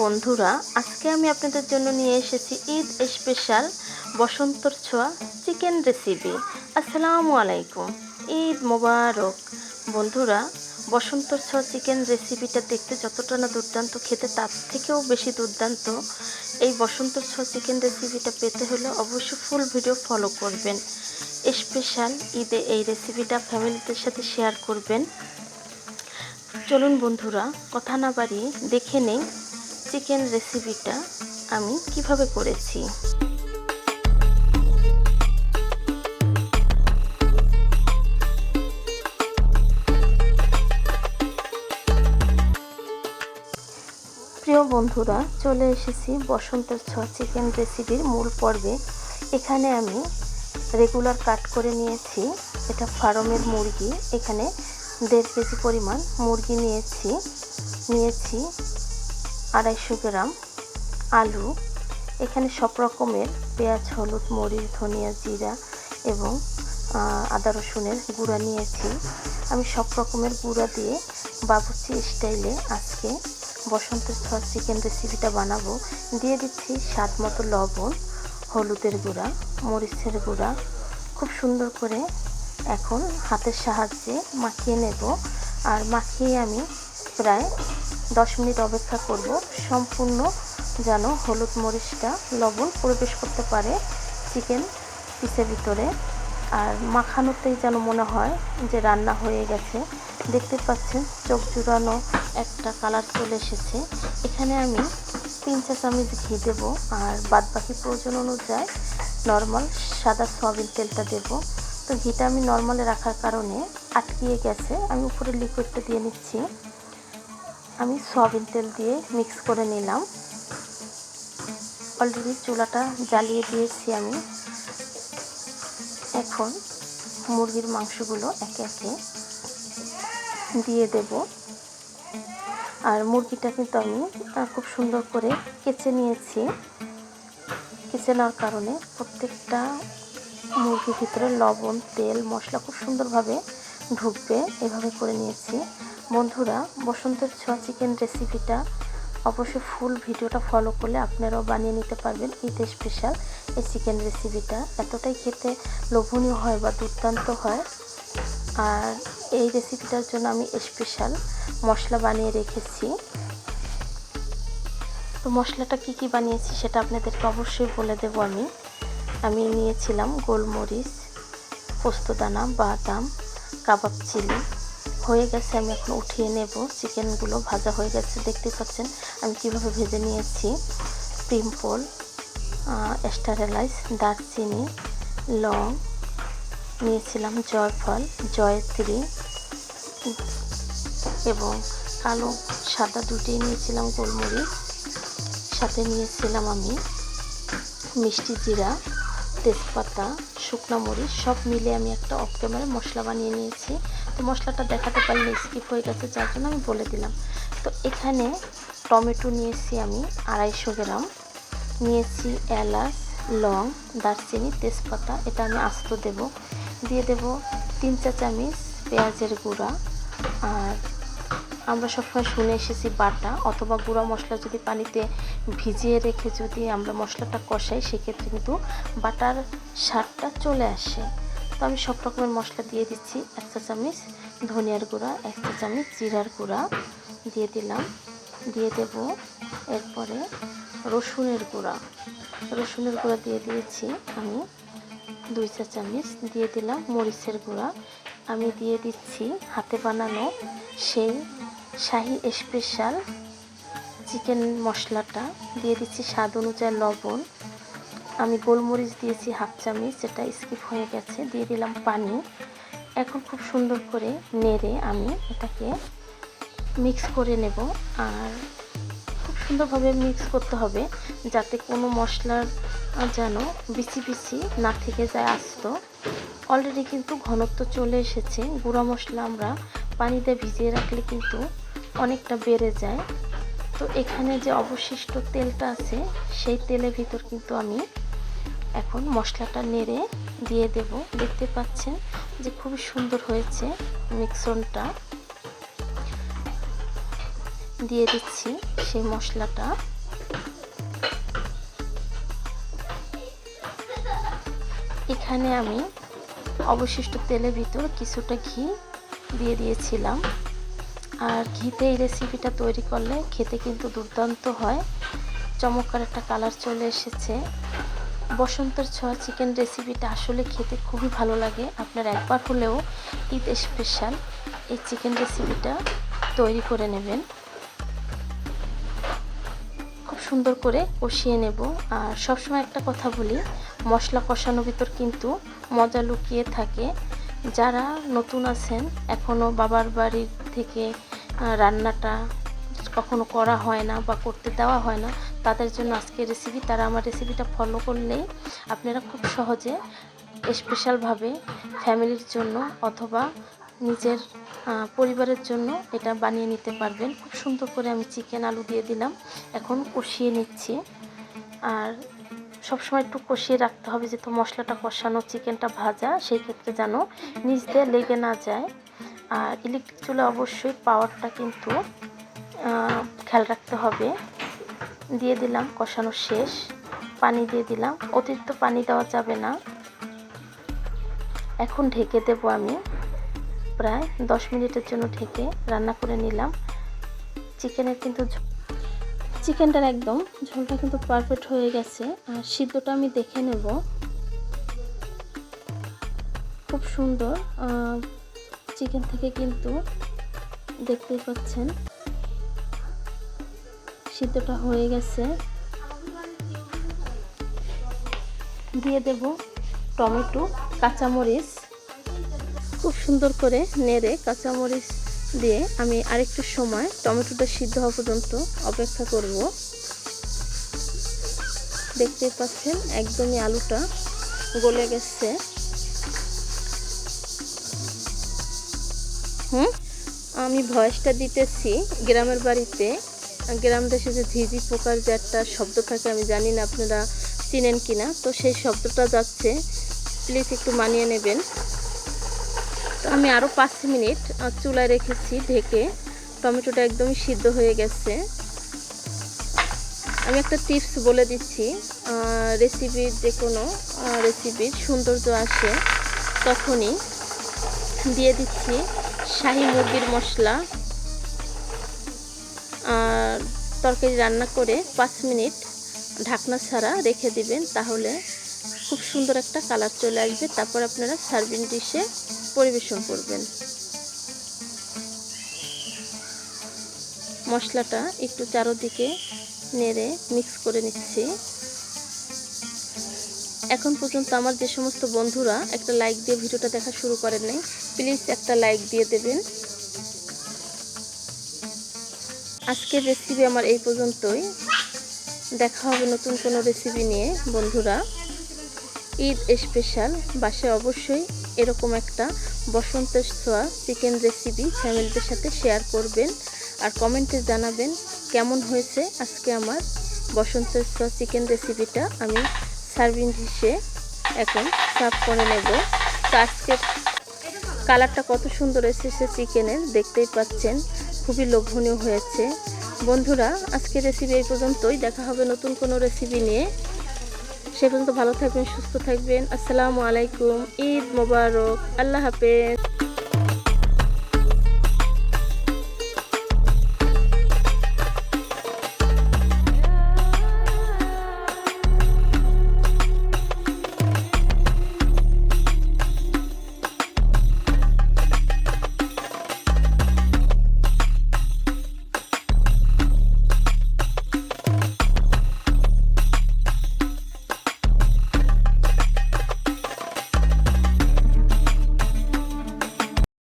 বন্ধুরা, আজকে আমি আপনাদের জন্য নিয়ে এসেছি ঈদ স্পেশাল বসন্তর ছোঁয়া চিকেন রেসিপি আসসালামু আলাইকুম। ঈদ মোবারক। বন্ধুরা, বসন্তর ছোঁয়া চিকেন রেসিপিটা দেখতে যতটা না দুর্দান্ত, খেতে তার থেকেও বেশি দুর্দান্ত। এই বসন্তর ছোঁয়া চিকেন রেসিপিটা পেতে হলে অবশ্যই ফুল ভিডিও ফলো করবেন। স্পেশাল ঈদে এই রেসিপিটা ফ্যামিলিদের সাথে শেয়ার করবেন। চলুন বন্ধুরা, কথা না বাড়িয়ে দেখে নেই। চিকেন রেসিপিটা আমি কীভাবে করেছি? প্রিয় বন্ধুরা, চলে এসেছি বসন্তের ছোঁয়া চিকেন রেসিপির মূল পর্বে। এখানে আমি রেগুলার কাট করে নিয়েছি। এটা ফার্মের মুরগি। এখানে দেড় কেজি পরিমাণ মুরগি নিয়েছি। নিয়েছি আড়াইশো গ্রাম আলু, এখানে সব রকমের পেঁয়াজ, হলুদ, মরিচ, ধনিয়া, জিরা এবং আদা, রসুনের গুঁড়া নিয়েছি। আমি সব রকমের গুঁড়া দিয়ে বাবুচি স্টাইলে আজকে বসন্তের ছোঁয়া চিকেন রেসিপিটা বানাবো। দিয়ে দিচ্ছি স্বাদ মতো লবণ, হলুদের গুঁড়া, মরিচের গুঁড়া। খুব সুন্দর করে এখন হাতের সাহায্যে মাখিয়ে নেব। আর মাখিয়ে আমি প্রায় দশ মিনিট অপেক্ষা করব। সম্পূর্ণ যেন হলুদ মরিচটা লবণ প্রবেশ করতে পারে চিকেন পিসের ভিতরে। আর মাখানোতেই যেন মনে হয় যে রান্না হয়ে গেছে। দেখতে পাচ্ছেন চোখ জুড়ানো একটা কালার চলে এসেছে। এখানে আমি তিন চা চামচ ঘি দেবো আর বাদ বাকি প্রয়োজন অনুযায়ী নর্মাল সাদা সয়াবিন তেলটা দেবো। তো ঘিটা আমি নর্মালে রাখার কারণে আটকিয়ে গেছে। আমি উপরে লিকুইডটা দিয়ে নিচ্ছি। আমি সয়াবিন তেল দিয়ে মিক্স করে নিলাম। অলরেডি চুলাটা জ্বালিয়ে দিয়েছি আমি। এখন মুরগির মাংসগুলো একে একে দিয়ে দেব। আর মুরগিটা কিন্তু আমি খুব সুন্দর করে কেচে নিয়েছি। কেচে নেওয়ার কারণে প্রত্যেকটা মুরগির ভিতরে লবণ, তেল, মশলা খুব সুন্দরভাবে ঢুকবে। এভাবে করে নিয়েছি। বন্ধুরা, বসন্তের ছোঁয়া চিকেন রেসিপিটা অবশ্যই ফুল ভিডিওটা ফলো করলে আপনারাও বানিয়ে নিতে পারবেন ঈদ স্পেশাল এই চিকেন রেসিপিটা এতটাই খেতে লোভনীয় হয় বা দুর্দান্ত হয়। আর এই রেসিপিটার জন্য আমি স্পেশাল মশলা বানিয়ে রেখেছি। তো মশলাটা কি কি বানিয়েছি সেটা আপনাদেরকে অবশ্যই বলে দেবো আমি। আমি নিয়েছিলাম গোলমরিচ পোস্তদানা বাদাম, কাবাব চিলি হয়ে গেছে, আমি এখন উঠিয়ে নেব। চিকেনগুলো ভাজা হয়ে গেছে, দেখতে পাচ্ছেন আমি কীভাবে ভেজে নিয়েছি। পিম্পল স্টারেলাইজ দারচিনি, লং, নিয়েছিলাম জয়ফল, জয়ত্রী এবং কালো সাদা দুটি নিয়েছিলাম গোলমরিচ। সাথে নিয়েছিলাম আমি মিষ্টি জিরা, তেজপাতা, শুকনো মরিচ, সব মিলে আমি একটা অফ মশলা বানিয়ে নিয়েছি। তো মশলাটা দেখাতে পারলে স্কিপ হয়ে গেছে, যার জন্য আমি বলে দিলাম। তো এখানে টমেটো নিয়েছি আমি আড়াইশো গ্রাম। নিয়েছি এলাচ, লং, দারচিনি, তেজপাতা, এটা আমি আস্ত দেব। দিয়ে দেব তিন চা চামিচ পেঁয়াজের গুঁড়া। আর আমরা সবসময় শুনে এসেছি বাটা, অথবা গুঁড়া মশলা যদি পানিতে ভিজিয়ে রেখে যদি আমরা মশলাটা কষাই, সেক্ষেত্রে কিন্তু বাটার স্বাদটা চলে আসে। তো আমি সব রকমের মশলা দিয়ে দিচ্ছি, এক চা চামচ ধনিয়ার গুঁড়া, এক চা চামচ জিরার গুঁড়া দিয়ে দিলাম। দিয়ে দেব এরপরে রসুনের গুঁড়া। রসুনের গুঁড়া দিয়ে দিয়েছি আমি দুই চা চামচ। দিয়ে দিলাম মরিচের গুঁড়া। আমি দিয়ে দিচ্ছি হাতে বানানো সেই শাহি স্পেশাল চিকেন মশলাটা। দিয়ে দিচ্ছি স্বাদ অনুযায়ী লবণ। আমি গোলমরিচ দিয়েছি হাফ চামচ, যেটা স্কিপ হয়ে গেছে, দিয়ে দিলাম পানি। এখন খুব সুন্দর করে নেড়ে আমি এটাকে মিক্স করে নেব, আর খুব সুন্দরভাবে মিক্স করতে হবে, যাতে কোনো মশলার যেন বিচি বিচি না থেকে যায় আসতো। অলরেডি কিন্তু ঘনত্ব চলে এসেছে, গুঁড়া মশলা আমরা পানিতে ভিজিয়ে রাখলে কিন্তু অনেকটা বেড়ে যায়। তো এখানে যে অবশিষ্ট তেলটা আছে, সেই তেলের ভিতর কিন্তু আমি এখন মশলাটা নেড়ে দিয়ে দেব। দেখতে পাচ্ছেন যে খুবই সুন্দর হয়েছে মিক্সনটা দিয়ে দিচ্ছি সেই মশলাটা। এখানে আমি অবশিষ্ট তেলের ভিতর কিছুটা ঘি দিয়ে দিয়েছিলাম। আর ঘিতে এই রেসিপিটা তৈরি করলে খেতে কিন্তু দুর্দান্ত হয়। চমৎকার একটা কালার চলে এসেছে। বসন্তের ছোঁয়া চিকেন রেসিপিটা আসলে খেতে খুবই ভালো লাগে। আপনার একবার হলেও ঈদ স্পেশাল এই চিকেন রেসিপিটা তৈরি করে নেবেন। খুব সুন্দর করে কষিয়ে নেব। আর সবসময় একটা কথা বলি, মশলা কষানোর ভিতর কিন্তু মজা লুকিয়ে থাকে। যারা নতুন আছেন এখনও বাবার বাড়ির থেকে রান্নাটা কখনো করা হয় না বা করতে দেওয়া হয় না, তাদের জন্য আজকের রেসিপি তারা আমার রেসিপিটা ফলো করলেই আপনারা খুব সহজে স্পেশালভাবে ফ্যামিলির জন্য অথবা নিজের পরিবারের জন্য এটা বানিয়ে নিতে পারবেন। খুব সুন্দর করে আমি চিকেন আলু দিয়ে দিলাম। এখন কষিয়ে নিচ্ছি। আর সবসময় একটু কষিয়ে রাখতে হবে, যেহেতু মশলাটা কষানো, চিকেনটা ভাজা, সেই ক্ষেত্রে যেন নিচ দিয়ে লেগে না যায়। আর ইলেকট্রিক চুলে অবশ্যই পাওয়ারটা কিন্তু খেয়াল রাখতে হবে। দিয়ে দিলাম, কষানো শেষ। পানি দিয়ে দিলাম। অতিরিক্ত পানি দেওয়া যাবে না। এখন ঢেকে দেবো আমি। প্রায় দশ মিনিটের জন্য ঢেকে রান্না করে নিলাম। চিকেনের কিন্তু চিকেনটার একদম ঝোলটা কিন্তু পারফেক্ট হয়ে গেছে। আর সিদ্ধটা আমি দেখে নেব। খুব সুন্দর চিকেন থেকে কিন্তু দেখতেই পাচ্ছেন। সিদ্ধটা হয়ে গেছে। দিয়ে দেব টমেটো, কাঁচামরিচ। খুব সুন্দর করে নেড়ে কাঁচামরিচ দিয়ে আমি আরেকটু সময় টমেটোটা সিদ্ধ হওয়া পর্যন্ত অপেক্ষা করব। দেখতে পাচ্ছেন, একদমই আলুটা গলে গেছে। হুম? আমি ভয়েসটা দিতেছি, গ্রামের বাড়িতে, গ্রাম দেশে যে ঝিঝি পোকার যে একটা শব্দ থাকে, আমি জানি না আপনারা চিনেন কিনা, তো সেই শব্দটা যাচ্ছে। প্লিজ একটু মানিয়ে নেবেন। তো আমি আরও পাঁচ মিনিট চুলায় রেখেছি ঢেকে। টমেটোটা একদমই সিদ্ধ হয়ে গেছে। আমি একটা টিপস বলে দিচ্ছি রেসিপির যে কোনো রেসিপির সৌন্দর্য আসে তখনই। দিয়ে দিচ্ছি শাহি মুরগির মশলা। আর তরকারি রান্না করে পাঁচ মিনিট ঢাকনা ছাড়া রেখে দিবেন, তাহলে খুব সুন্দর একটা কালার চলে আসবে। তারপর আপনারা সার্ভিং ডিশে পরিবেশন করবেন। মশলাটা একটু চারোদিকে নেড়ে মিক্স করে নিচ্ছি। এখন পর্যন্ত আমার যে সমস্ত বন্ধুরা একটা লাইক দিয়ে ভিডিওটা দেখা শুরু করেন নাই প্লিজ একটা লাইক দিয়ে দেবেন। আজকের রেসিপি আমার এই পর্যন্তই। দেখা হবে নতুন কোনো রেসিপি নিয়ে, বন্ধুরা। ঈদ স্পেশাল বাসায় অবশ্যই এরকম একটা বসন্তের ছোঁয়া চিকেন রেসিপি ফ্যামিলিদের সাথে শেয়ার করবেন আর কমেন্টে জানাবেন কেমন হয়েছে আজকে আমার বসন্তের ছোঁয়া চিকেন রেসিপিটা আমি সার্ভিং ডিশে এখন সার্ভ করে নেব। তো আজকের কালারটা কত সুন্দর এসেছে চিকেনের দেখতেই পাচ্ছেন, খুবই লোভনীয় হয়েছে। বন্ধুরা আজকে রেসিপি এই পর্যন্তই। দেখা হবে নতুন কোনো রেসিপি নিয়ে। সে পর্যন্ত ভালো থাকবেন সুস্থ থাকবেন। আসসালামু আলাইকুম ঈদ মোবারক আল্লাহ হাফেজ।